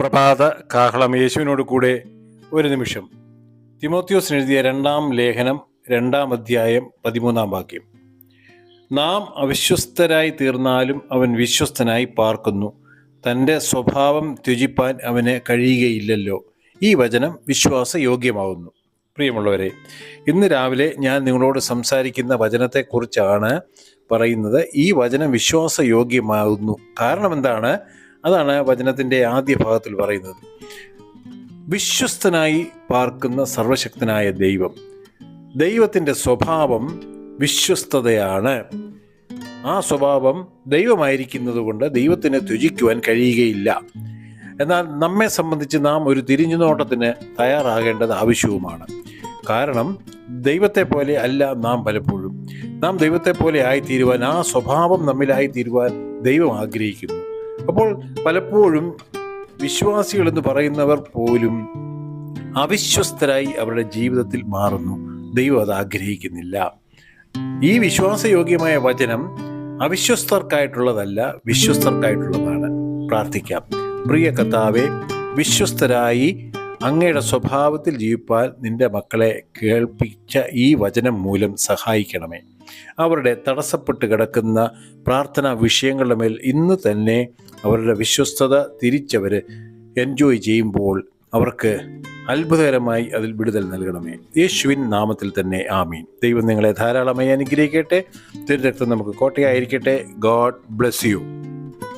പ്രഭാത കാഹളം യേശുവിനോട് കൂടെ ഒരു നിമിഷം. തിമോത്യോസ് എഴുതിയ രണ്ടാം ലേഖനം രണ്ടാം അധ്യായം പതിമൂന്നാം വാക്യം. നാം അവിശ്വസ്തരായി തീർന്നാലും അവൻ വിശ്വസ്തനായി പാർക്കുന്നു. തന്റെ സ്വഭാവം ത്യജിപ്പാൻ അവന് കഴിയുകയില്ലല്ലോ. ഈ വചനം വിശ്വാസയോഗ്യമാവുന്നു. പ്രിയമുള്ളവരെ ഇന്ന് രാവിലെ ഞാൻ നിങ്ങളോട് സംസാരിക്കുന്ന വചനത്തെക്കുറിച്ചാണ് പറയുന്നത്. ഈ വചനം വിശ്വാസയോഗ്യമാകുന്നു കാരണം എന്താണ്? അതാണ് വചനത്തിന്റെ ആദ്യ ഭാഗത്തിൽ പറയുന്നത്. വിശ്വസ്തനായി പാർക്കുന്ന സർവശക്തനായ ദൈവം. ദൈവത്തിന്റെ സ്വഭാവം വിശ്വസ്തതയാണ്. ആ സ്വഭാവം ദൈവമായിരിക്കുന്നത് കൊണ്ട് ദൈവത്തിന് ത്യജിക്കുവാൻ കഴിയുകയില്ല. എന്നാൽ നമ്മെ സംബന്ധിച്ച് നാം ഒരു തിരിഞ്ഞു നോട്ടത്തിന് തയ്യാറാകേണ്ടത് ആവശ്യവുമാണ്. കാരണം ദൈവത്തെ പോലെ അല്ല നാം പലപ്പോഴും. നാം ദൈവത്തെ പോലെ ആയിത്തീരുവാൻ ആ സ്വഭാവം നമ്മിലായിത്തീരുവാൻ ദൈവം ആഗ്രഹിക്കുന്നു. അപ്പോൾ പലപ്പോഴും വിശ്വാസികൾ എന്ന് പറയുന്നവർ പോലും അവിശ്വസ്തരായി അവരുടെ ജീവിതത്തിൽ മാറുന്നു. ദൈവം അത് ആഗ്രഹിക്കുന്നില്ല. ഈ വിശ്വാസയോഗ്യമായ വചനം അവിശ്വസ്തർക്കായിട്ടുള്ളതല്ല വിശ്വസ്തർക്കായിട്ടുള്ളതാണ്. പ്രാർത്ഥിക്കാം. പ്രിയ കർത്താവെ വിശ്വസ്തരായി അങ്ങയുടെ സ്വഭാവത്തിൽ ജീവിപ്പാൻ നിന്റെ മക്കളെ കേൾപ്പിച്ച ഈ വചനം മൂലം സഹായിക്കണമേ. അവരുടെ തടസ്സപ്പെട്ട് കിടക്കുന്ന പ്രാർത്ഥനാ വിഷയങ്ങളുടെ മേൽ ഇന്ന് തന്നെ അവരുടെ വിശ്വസ്തത തിരിച്ചവർ എൻജോയ് ചെയ്യുമ്പോൾ അവർക്ക് അത്ഭുതകരമായി അതിൽ വിടുതൽ നൽകണമേ. യേശുവിൻ നാമത്തിൽ തന്നെ ആമീൻ. ദൈവം നിങ്ങളെ ധാരാളമായി അനുഗ്രഹിക്കട്ടെ. തിരുരക്തം നമുക്ക് കോട്ടയായിരിക്കട്ടെ. God bless you